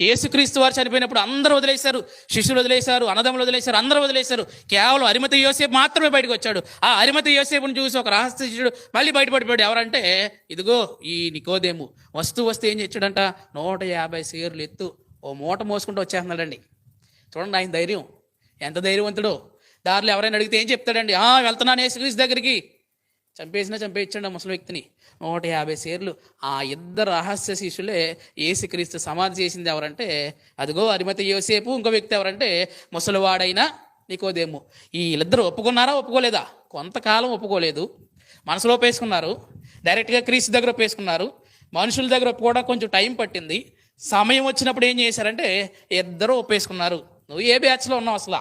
యేసుక్రీస్తు వారు చనిపోయినప్పుడు అందరూ వదిలేశారు శిష్యులు వదిలేశారు అన్నదమ్ములు వదిలేశారు అందరూ వదిలేశారు. కేవలం అరిమతి యోసేపు మాత్రమే బయటకు వచ్చాడు. ఆ అరిమతి యోసేపుని చూసి ఒక రహస్య శిష్యుడు మళ్ళీ బయటపడిపోయాడు. ఎవరంటే ఇదిగో ఈ నికోదేము. వస్తూ వస్తే ఏం చేశాడంట నూట యాభై సేర్లు ఎత్తు ఓ మూట మోసుకుంటూ వచ్చేస్తున్నాడండి. చూడండి ఆయన ధైర్యం. ఎంత ధైర్యవంతుడో. దారిలో ఎవరైనా అడిగితే ఏం చెప్తాడండి? ఆ వెళ్తున్నాను యేసుక్రీస్తు దగ్గరికి. చంపేసినా చంపేయించండి ఆ ముసలి వ్యక్తిని. నూట యాభై సేర్లు ఆ ఇద్దరు రహస్య శిష్యులే ఏసుక్రీస్తు సమాధి చేసింది ఎవరంటే అదిగో అరిమతి యోసేపు ఇంకో వ్యక్తి ఎవరంటే ముసలివాడైనా నీకోదేమో. ఈ వీళ్ళిద్దరు ఒప్పుకున్నారా ఒప్పుకోలేదా? కొంతకాలం ఒప్పుకోలేదు. మనసులో ఒప్పేసుకున్నారు. డైరెక్ట్గా క్రీస్తు దగ్గర ఒప్పేసుకున్నారు. మనుషుల దగ్గర కూడా కొంచెం టైం పట్టింది. సమయం వచ్చినప్పుడు ఏం చేశారంటే ఇద్దరు ఒప్పేసుకున్నారు. నువ్వు ఏ బ్యాచ్లో ఉన్నావు అసలు?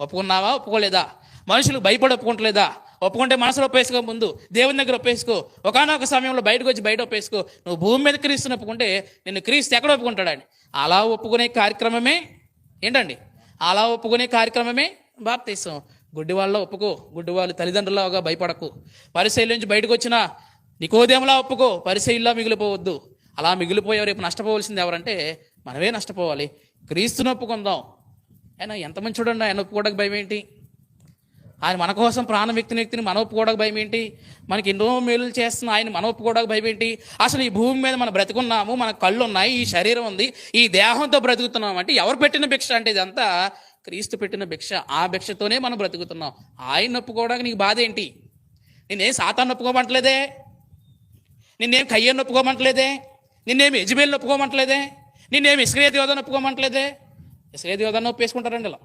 ఒప్పుకున్నావా ఒప్పుకోలేదా? మనుషులు భయపడి ఒప్పుకుంటలేదా? ఒప్పుకుంటే మనసులో ఒప్పేసుకో ముందు. దేవుని దగ్గర ఒప్పేసుకో. ఒకనొక సమయంలో బయటకు వచ్చి బయట ఒప్పేసుకో. నువ్వు భూమి మీద క్రీస్తుని ఒప్పుకుంటే నిన్ను క్రీస్తు ఎక్కడ ఒప్పుకుంటాడని? అలా ఒప్పుకునే కార్యక్రమమే ఏంటండి? అలా ఒప్పుకునే కార్యక్రమమే బాప్తీసం. గుడ్డి వాళ్ళ ఒప్పుకో. గుడ్డి వాళ్ళు తల్లిదండ్రులాగా భయపడకు. పరిశైలి నుంచి బయటకు వచ్చిన నికోదేములా ఒప్పుకో. పరిశైలిలా మిగిలిపోవద్దు. అలా మిగిలిపోయే రేపు నష్టపోవలసింది ఎవరంటే మనమే నష్టపోవాలి. క్రీస్తుని ఒప్పుకుందాం. ఆయన ఎంత మంచి చూడండి ఆయన ఒప్పుకోవడానికి భయం ఏంటి ఆయన మన కోసం ప్రాణ వ్యక్తిని వ్యక్తిని మన ఒప్పుకోవడానికి భయం ఏంటి? మనకి ఎన్నో మేలులు చేస్తున్న ఆయన మన ఒప్పుకోవడానికి భయం ఏంటి? అసలు ఈ భూమి మీద మనం బ్రతుకున్నాము మన కళ్ళు ఉన్నాయి ఈ శరీరం ఉంది ఈ దేహంతో బ్రతుకుతున్నాం అంటే ఎవరు పెట్టిన భిక్ష అంటే ఇదంతా? క్రీస్తు పెట్టిన భిక్ష. ఆ భిక్షతోనే మనం బ్రతుకుతున్నాం. ఆయన ఒప్పుకోవడానికి నీకు బాధ ఏంటి? నేనేం సాతాన్ని ఒప్పుకోమంటలేదే? నిన్నేం కయ్యను ఒప్పుకోమంటలేదే? నిన్నేం యజమేలు ఒప్పుకోమంటలేదే? నిన్నేం ఇస్క్రియత్ యోధను ఒప్పుకోమంటలేదే? ఇస్క్రియత్ యోధను ఒప్పేసుకుంటారండి ఇలా.